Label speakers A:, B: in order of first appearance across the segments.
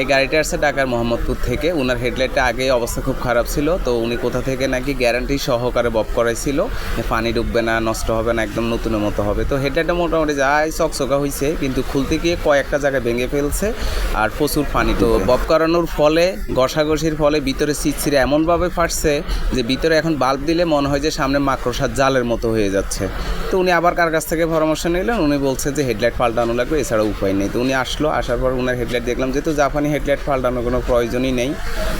A: এই গাড়িটা আসছে ঢাকার মোহাম্মদপুর থেকে। ওনার হেডলাইটটা আগে অবস্থা খুব খারাপ ছিল তো উনি কোথা থেকে নাকি গ্যারান্টি সহকারে বব করাইছিল। পানি ডুববে না নষ্ট হবে না একদম নতুনের মতো হবে। তো হেডলাইটটা মোটামুটি যাই চকচকা হয়েছে কিন্তু খুলতে গিয়ে কয়েকটা জায়গায় ভেঙে ফেলছে আর প্রচুর পানি। তো বব করানোর ফলে ঘষাঘষির ফলে ভিতরে চিচ্ছিরে এমনভাবে ফাটছে যে ভিতরে এখন বাল্ব দিলে মনে হয় যে সামনে মাকড়সার জালের মতো হয়ে যাচ্ছে। তো উনি আবার কার কাছ থেকে পরামর্শ নিলেন? উনি বলছে যে হেডলাইট পাল্টানো লাগবে, এছাড়া উপায় নেই। তো উনি আসলো, আসার পর উনার হেডলাইট দেখলাম যেহেতু জাপানি হেডলাইট পাল্টানোর কোনো প্রয়োজনই নেই।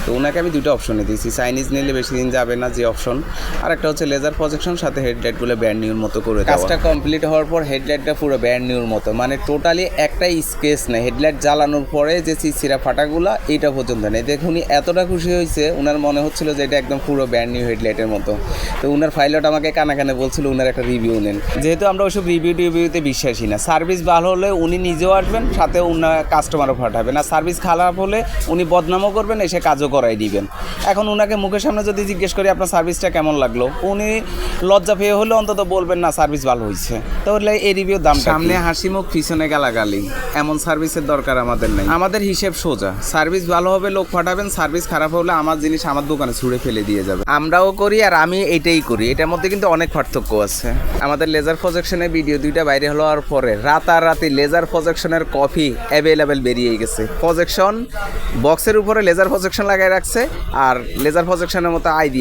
A: তো ওনাকে আমি দুটো অপশনে দিয়েছি চাইনিজ নিলে বেশি দিন যাবে না যে অপশন আর একটা হচ্ছে লেজার প্রজেকশন সাথে হেডলাইটগুলো ব্যান্ড নিউর মতো করে কাজটা কমপ্লিট হওয়ার পর হেডলাইটটা পুরো ব্যান্ড নিউর মতো। মানে টোটালি একটাই স্কেচ নেই। হেডলাইট জ্বালানোর পরে যে চিচিরা ফাটাগুলা, এইটা পর্যন্ত নেই। দেখুন, উনি এতটা খুশি হয়েছে ওনার মনে হচ্ছিল যে এটা একদম পুরো ব্যান্ড নিউ হেডলাইটের মতো। তো উনার ফাইলটা আমাকে কানা কানে বলছিল, উনার একটা রিভিউ নেন। যেহেতু আমরা ওইসব রিভিউ টিভিউতে বিশ্বাসী না। সার্ভিস ভালো হলে উনি নিজেও আসবেন সাথে উনার কাস্টমারও পাঠাবেন। আর সার্ভিস খারাপ হলে উনি বদনামও করবেন এসে কাজও করাই দিবেন। এখন উনাকে মুখের সামনে যদি জিজ্ঞেস করি আপনার সার্ভিসটা কেমন লাগল? উনি লজ্জা পেয়ে হলে অন্তত বলবেন না সার্ভিস ভালো হয়েছে তাহলে এই রিভিউ দাম সামনে হাসি মুখ পিছনে গালাগালি। এমন সার্ভিসের দরকার আমাদের নেই। আমাদের হিসেব সোজা। সার্ভিস ভালো হবে লোক ফাটাবেন সার্ভিস খারাপ হলে আমার জিনিস আমার দোকানে ছুঁড়ে ফেলে দিয়ে যাবে। আমরাও করি আর আমি এটাই করি। এটার মধ্যে কিন্তু অনেক পার্থক্য আছে। আমাদের লেজার প্রজেকশনের ভিডিও দুইটা বাইরে হওয়ার পরে রাতারাতি লেজার প্রজেকশনের কপি অ্যাভেলেবেল বেরিয়ে গেছে। প্রজেকশন বক্সের উপরে লেজার প্রজেকশন লাগাই রাখছে আর লেজার প্রজেকশনের মতো আই দিয়ে